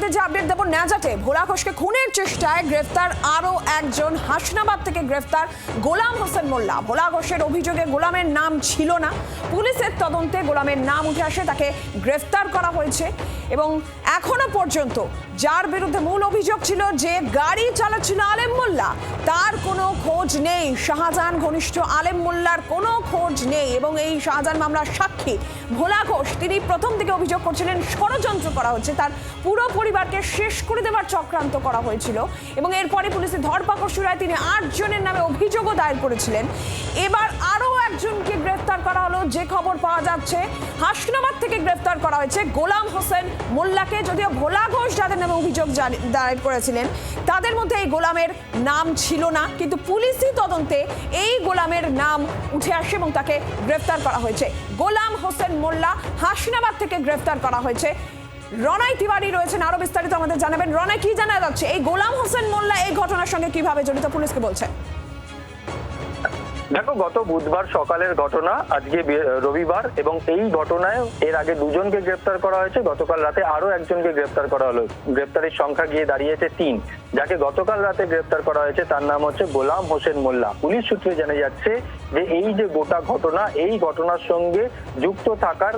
আপনাদের যে আপডেট দেবো ন্যাজাটে ভোলা ঘোষকে খুনের চেষ্টায় গ্রেফতার আরও একজন হাসনাবাদ থেকে গ্রেফতার গোলাম হোসেন মোল্লা। ভোলা ঘোষের অভিযোগে গোলামের নাম ছিল না। পুলিশের তদন্তে গোলামের নাম উঠে আসে, তাকে গ্রেফতার করা হয়েছে এবং এখনও পর্যন্ত যার বিরুদ্ধে মূল অভিযোগ ছিল যে গাড়ি চালাচ্ছিল আলেম মোল্লা। তার কোনো খোঁজ নেই। শাহজাহান ঘনিষ্ঠ আলেম মোল্লার কোনো খোঁজ নেই এবং এই শাহজাহান মামলার সাক্ষী ভোলা ঘোষ। তিনি প্রথম থেকে অভিযোগ করছিলেন, ষড়যন্ত্র করা হচ্ছে। তার পুরো পরিবারকে শেষ করে দেওয়ার চক্রান্ত করা হয়েছিল এবং এরপরে পুলিশের ধরপাকড় শুরু হয় তিনি আটজনের নামে অভিযোগও দায়ের করেছিলেন। এবার আরও একজনকে গ্রেফতার করা হলো। যে খবর পাওয়া যাচ্ছে, হাসনাবাদ থেকে গ্রেফতার করা হয়েছে গোলাম হোসেন মোল্লাকে। যদিও ভোলা ঘোষ যাদের নামে অভিযোগ দায়ের করেছিলেন। তাদের মধ্যে এই গোলামের নাম ছিল না, কিন্তু পুলিশি তদন্তে এই গোলামের নাম উঠে আসে এবং তাকে গ্রেফতার করা হয়েছে। গোলাম হোসেন মোল্লা হাসিনাবাদ থেকে গ্রেফতার করা হয়েছে। রনাই তিওয়ারি রয়েছেন আরও বিস্তারিত আমাদের জানাবেন। রনাই, কি জানা যাচ্ছে? এই গোলাম হোসেন মোল্লা এই ঘটনার সঙ্গে কীভাবে জড়িত? পুলিশকে বলছে দেখো গত বুধবার সকালের ঘটনা আজকে রবিবার এবং এই ঘটনায় এর আগে দুজনকে গ্রেপ্তার করা হয়েছে। গতকাল রাতে আরও একজনকে গ্রেপ্তার করা হলো। গ্রেপ্তারের সংখ্যা গিয়ে দাঁড়িয়েছে তিন। যাকে গতকাল রাতে গ্রেপ্তার করা হয়েছে তার নাম হচ্ছে গোলাম হোসেন মোল্লা। পুলিশ সূত্রে জানা যাচ্ছে যে এই যে গোটা ঘটনা এই ঘটনার সঙ্গে যুক্ত থাকার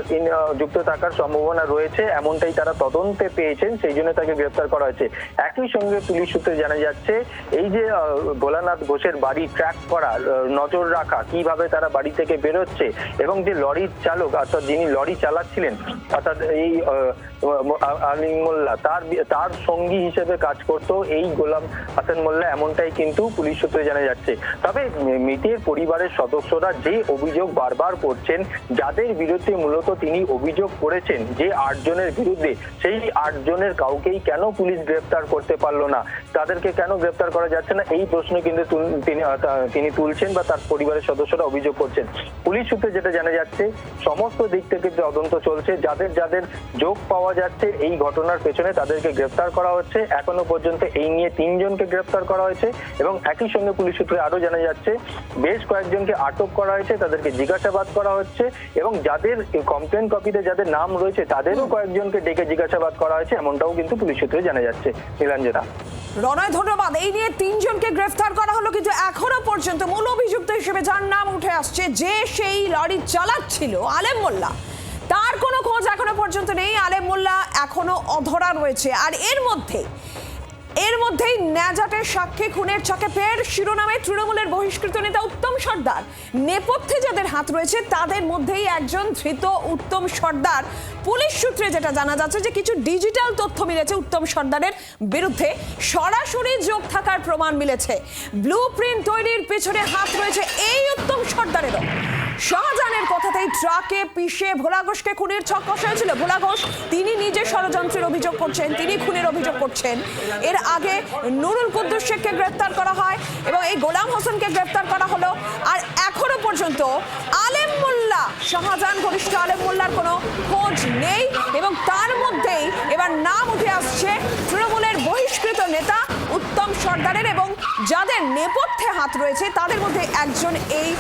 যুক্ত থাকার সম্ভাবনা রয়েছে এমনটাই তারা তদন্তে পেয়েছেন সেই জন্য তাকে গ্রেপ্তার করা হয়েছে। একই সঙ্গে পুলিশ সূত্রে জানা যাচ্ছে এই যে আহ, ভোলানাথ ঘোষের বাড়ি ট্র্যাক করা আহ, নজর রাখা, কীভাবে তারা বাড়ি থেকে বেরোচ্ছে এবং যে লরির চালক, অর্থাৎ যিনি লরি চালাচ্ছিলেন, অর্থাৎ এই আলিম মোল্লা, তার তার সঙ্গী হিসেবে কাজ করতো এই গোলাম হাসান মোল্লা, এমনটাই কিন্তু পুলিশ সূত্রে জানা যাচ্ছে। তবে মৃতের পরিবারের সদস্যরা যে অভিযোগ বারবার করছেন, যাদের বিরুদ্ধে মূলত তিনি অভিযোগ করেছেন যে আটজনের বিরুদ্ধে, সেই আটজনের কাউকেই কেন পুলিশ গ্রেফতার করতে পারল না? তাদেরকে কেন গ্রেফতার করা যাচ্ছে না? এই প্রশ্ন কিন্তু তিনি তুলছেন বা তার পরিবারের সদস্যরা অভিযোগ করছেন। পুলিশ সূত্রে যেটা জানা যাচ্ছে, সমস্ত দিক থেকে তদন্ত চলছে, যাদের যাদের যোগ পাওয়া যাচ্ছে, এই ঘটনার পেছনে তাদেরকে গ্রেফতার করা হচ্ছে। এখনও পর্যন্ত এই নিয়ে তিনজনকে গ্রেফতার করা হয়েছে এবং একই সঙ্গে পুলিশ সূত্রে আরও জানা যাচ্ছে, বেশ কয়েকজনকে আটক করা হয়েছে, তাদেরকে জিজ্ঞাসাবাদ করা হচ্ছে এবং যাদের কমপ্লেন কপিতে যাদের নাম রয়েছে, তাদেরও কয়েকজনকে ডেকে জিজ্ঞাসাবাদ করা হয়েছে, এমনটাও কিন্তু পুলিশ সূত্রে জানা যাচ্ছে। নীলাঞ্জনা। রনয় ধন্যবাদ। এই নিয়ে তিনজনকে গ্রেফতার করা হলো, কিন্তু এখনও পর্যন্ত মূল হিসেবে যার নাম উঠে আসছে, যে সেই লরি চালাচ্ছিল আলেম মোল্লা। তার কোনো খোঁজ এখনও পর্যন্ত নেই। আলেম মোল্লা এখনও অধরা রয়েছে। আর এর মধ্যে এর মধ্যেই ন্যাজাটের সাক্ষী খুনের ছকে ফের শিরোনামে তৃণমূলের বহিষ্কৃত নেতা উত্তম সর্দার। নেপথ্যে যাদের হাত রয়েছে, তাদের মধ্যেই একজন ধৃত উত্তম সর্দার। পুলিশ সূত্রে যেটা জানা যাচ্ছে যে কিছু ডিজিটাল তথ্য মিলেছে উত্তম সর্দারের বিরুদ্ধে। সরাসরি যোগ থাকার প্রমাণ মিলেছে। ব্লু প্রিন্ট তৈরির পেছনে হাত রয়েছে এই উত্তম সর্দারেরও। শাহজাহানের কথাতেই ট্রাকে পিষে ভোলা ঘোষকে খুনের ছক কষা হয়েছিল ভোলা ঘোষ, তিনি নিজে ষড়যন্ত্রের অভিযোগ করছেন, তিনি খুনের অভিযোগ করছেন। এর আগে নুরুল কুদ্দুস শেখকে গ্রেফতার করা হয় এবং এই গোলাম হোসেনকে গ্রেফতার করা হলো। আর এখনও পর্যন্ত আলেম মোল্লা, শাহজাহান ঘনিষ্ঠ আলেম মোল্লার কোনো খোঁজ নেই এবং তার মধ্যেই এবার নাম উঠে আসছে তৃণমূলের বহিষ্কৃত নেতা উত্তম সর্দারের এবং যাদের নেপথ্যে হাত রয়েছে, তাদের মধ্যে একজন এই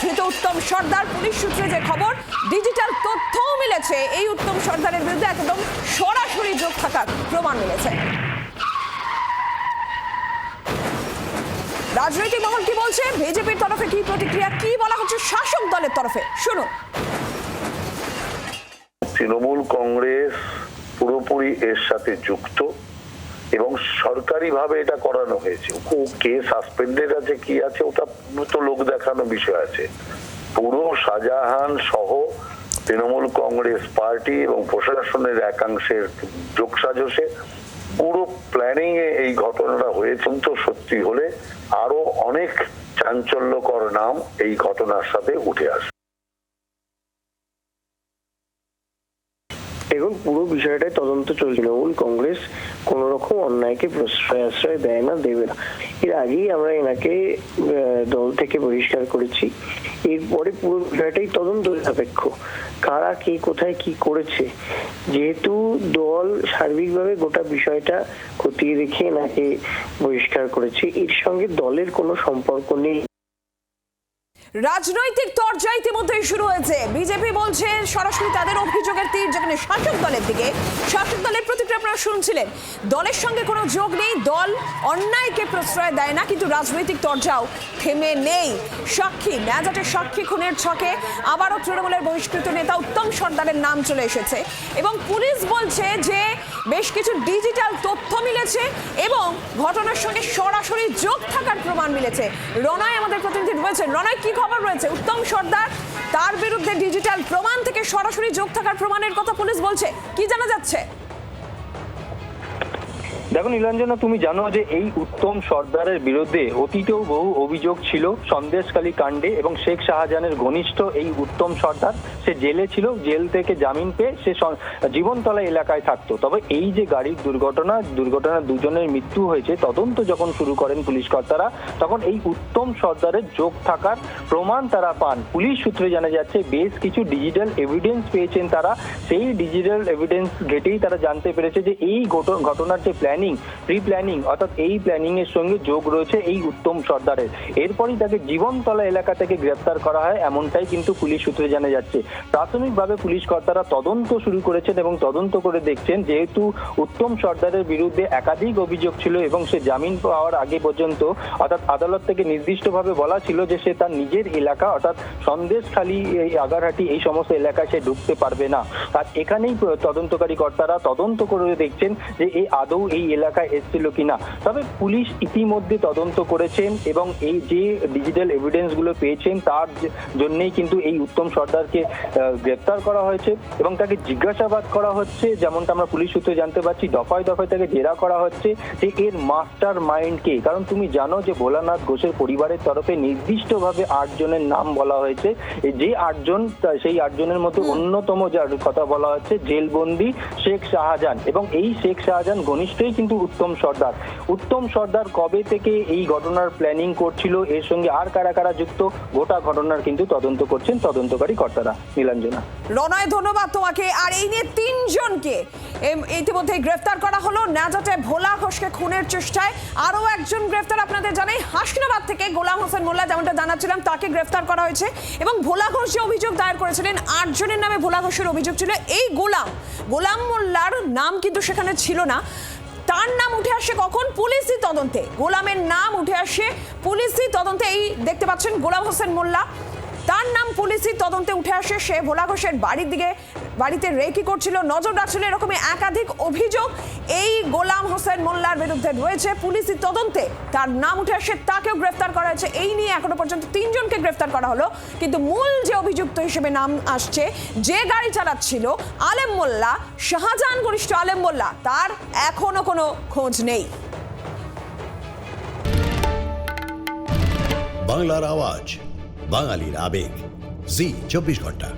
ধৃত উত্তম সর্দার। পুলিশ সূত্রে যে খবর, ডিজিটাল তথ্যও মিলেছে। এই উত্তম সর্দারের বিরুদ্ধে একদম সরাসরি যোগ থাকার প্রমাণ মিলেছে। রাজনৈতিক মহল কি বলছে? বিজেপির তরফে কি প্রতিক্রিয়া? কি বলা হচ্ছে শাসক দলের তরফে? শুনুন। তৃণমূল কংগ্রেস পুরোপুরি এর সাথে যুক্ত। এবং সরকারিভাবে এটা করানো হয়েছে। কে সাসপেন্ডেড আছে, কি আছে, ওটা তো লোক দেখানো বিষয় আছে। পুরো শাহজাহান সহ তৃণমূল কংগ্রেস পার্টি এবং প্রশাসনের একাংশের যোগসাজসে পুরো প্ল্যানিং এ এই ঘটনাটা হয়েছে। তো সত্যি হলে আরও অনেক চাঞ্চল্যকর নাম এই ঘটনার সাথে উঠে আসে দেখুন, পুরো বিষয়টাই তদন্ত চলছে। তৃণমূল কংগ্রেস কোন রকম অন্যায়কে প্রশ্রয়, আশ্রয় দেয় না, দেবে না। এর আগেই আমরা এনাকে দল থেকে বহিষ্কার করেছি। এরপরে পুরো বিষয়টাই তদন্ত সাপেক্ষ। কারা কে কোথায় কি করেছে? যেহেতু দল সার্বিকভাবে গোটা বিষয়টা খতিয়ে দেখে এনাকে বহিষ্কার করেছে, এর সঙ্গে দলের কোনো সম্পর্ক নেই। রাজনৈতিক তরজা ইতিমধ্যেই শুরু হয়েছে। বিজেপি বলছে, সরাসরি তাদের অভিযোগের তীর, যেখানে শাসক দলের দিকে শাসক দলের প্রতিক্রিয়া আপনারা শুনছিলেন। দলের সঙ্গে কোনো যোগ নেই, দল অন্যায়কে প্রশ্রয় দেয় না, কিন্তু রাজনৈতিক তরজাও থেমে নেই। সাক্ষী, ম্যাজাটের সাক্ষী খুনের ছকে আবারও তৃণমূলের বহিষ্কৃত নেতা উত্তম সর্দারের নাম চলে এসেছে। এবং পুলিশ বলছে যে, বেশ কিছু ডিজিটাল তথ্য মিলেছে এবং ঘটনার সঙ্গে সরাসরি যোগ থাকার প্রমাণ মিলেছে। রনয় আমাদের প্রতিনিধি রয়েছে রনয় কি খবর রয়েছে উত্তম সর্দার। তার বিরুদ্ধে ডিজিটাল প্রমাণ থেকে সরাসরি যোগ থাকার প্রমাণের কথা পুলিশ বলছে। কি জানা যাচ্ছে? দেখো নীলাঞ্জনা, তুমি জানো যে এই উত্তম সর্দারের বিরুদ্ধে অতীতেও বহু অভিযোগ ছিল সন্দেশকালী কাণ্ডে, এবং শেখ শাহজাহানের ঘনিষ্ঠ এই উত্তম সর্দার, সে জেলে ছিল, জেল থেকে জামিন পেয়ে সে জীবনতলা এলাকায় থাকতো। তবে এই যে গাড়ির দুর্ঘটনা দুর্ঘটনা দুজনের মৃত্যু হয়েছে, তদন্ত যখন শুরু করেন পুলিশ কর্তারা, তখন এই উত্তম সর্দারের যোগ থাকার প্রমাণ তারা পান। পুলিশ সূত্রে জানা যাচ্ছে, বেশ কিছু ডিজিটাল এভিডেন্স পেয়েছেন তারা। সেই ডিজিটাল এভিডেন্স ঘেটেই তারা জানতে পেরেছে যে এই ঘট- ঘটনার যে প্ল্যানিং প্রি প্ল্যানিং অর্থাৎ এই প্ল্যানিং এর সঙ্গে যোগ রয়েছে এই উত্তম সর্দারের। এরপরই তাকে জীবনতলা এলাকা থেকে গ্রেপ্তার করা হয়, এমনটাই কিন্তু পুলিশ সূত্রে জানা যাচ্ছে। প্রাথমিকভাবে পুলিশ কর্তারা তদন্ত শুরু করেছেন এবং তদন্ত করে দেখছেন যেহেতু উত্তম সর্দারের বিরুদ্ধে একাধিক অভিযোগ ছিল এবং সে জামিন পাওয়ার আগে পর্যন্ত, অর্থাৎ আদালত থেকে নির্দিষ্টভাবে বলা ছিল যে সে তার নিজের এলাকা, অর্থাৎ সন্দেশখালী, এই আগারহাটি, এই সমস্ত এলাকায় সে ঢুকতে পারবে না। আর এখানেই তদন্তকারী কর্তারা তদন্ত করে দেখছেন যে এই আদৌ এই এলাকায় এসেছিল কিনা। তবে পুলিশ ইতিমধ্যে তদন্ত করেছেন এবং এই যে ডিজিটাল এভিডেন্সগুলো পেয়েছেন তার জন্যই কিন্তু এই উত্তম সর্দারকে গ্রেপ্তার করা হয়েছে এবং তাকে জিজ্ঞাসাবাদ করা হচ্ছে। যেমনটা আমরা পুলিশ সূত্রে জানতে পারছি দফায় দফায় তাকে জেরা করা হচ্ছে যে এর মাস্টার মাইন্ড কে। কারণ তুমি জানো যে ভোলানাথ ঘোষের পরিবারের তরফে নির্দিষ্টভাবে আট জনের নাম বলা হয়েছে। যে আটজন সেই আটজনের মধ্যে অন্যতম যার কথা বলা হচ্ছে জেলবন্দি শেখ শাহজাহান। এবং এই শেখ শাহজাহান ঘনিষ্ঠই কিন্তু উত্তম সর্দার। উত্তম সর্দার কবে থেকে এই ঘটনার প্ল্যানিং করছিল, এর সঙ্গে আর কারা কারা যুক্ত, গোটা ঘটনার কিন্তু তদন্ত করছেন তদন্তকারী কর্তারা। নীলাঞ্জনা। রনয় ধন্যবাদ তোমাকে। আর এই নিয়ে তিনজনকে ইতিমধ্যে গ্রেফতার করা হলো। নাজাটে ভোলা ঘোষকে খুনের চেষ্টায় আরও একজন গ্রেফতার আপনাদের জানাই। হাসনাবাদ থেকে গোলাম হোসেন মোল্লা, যেমনটা জানাচ্ছিলাম, তাকে গ্রেফতার করা হয়েছে। এবং ভোলা ঘোষ যে অভিযোগ দায়ের করেছিলেন, আটজনের নামে ভোলা ঘোষের অভিযোগ ছিল, এই গোলাম গোলাম মোল্লার নাম কিন্তু সেখানে ছিল না। তার নাম উঠে আসে কখন? পুলিশি তদন্তে। গোলামের নাম উঠে আসে পুলিশি তদন্তে। এই দেখতে পাচ্ছেন গোলাম হোসেন মোল্লা। তার নাম পুলিশি তদন্তে উঠে আসে সে ভোলা ঘোষের বাড়ির দিকে। বাড়িতে রেকি করছিল, নজর রাখছিল এরকমই একাধিক অভিযোগ। এই গোলাম হোসেন মোল্লার বিরুদ্ধে রয়েছে পুলিশি তদন্তে। তার নাম উঠে আসে, তাকেও গ্রেফতার করা হয়েছে। এই নিয়ে এখনও পর্যন্ত তিনজনকে গ্রেফতার করা হলো। কিন্তু মূল যে অভিযুক্ত হিসেবে নাম আসছে, যে গাড়ি চালাচ্ছিল আলেম মোল্লা, শাহজাহান ঘনিষ্ঠ আলেম মোল্লা, তার এখনও কোনো খোঁজ নেই। বাংলার আওয়াজ, বাঙালির আবেগ। জি, চব্বিশ ঘণ্টা।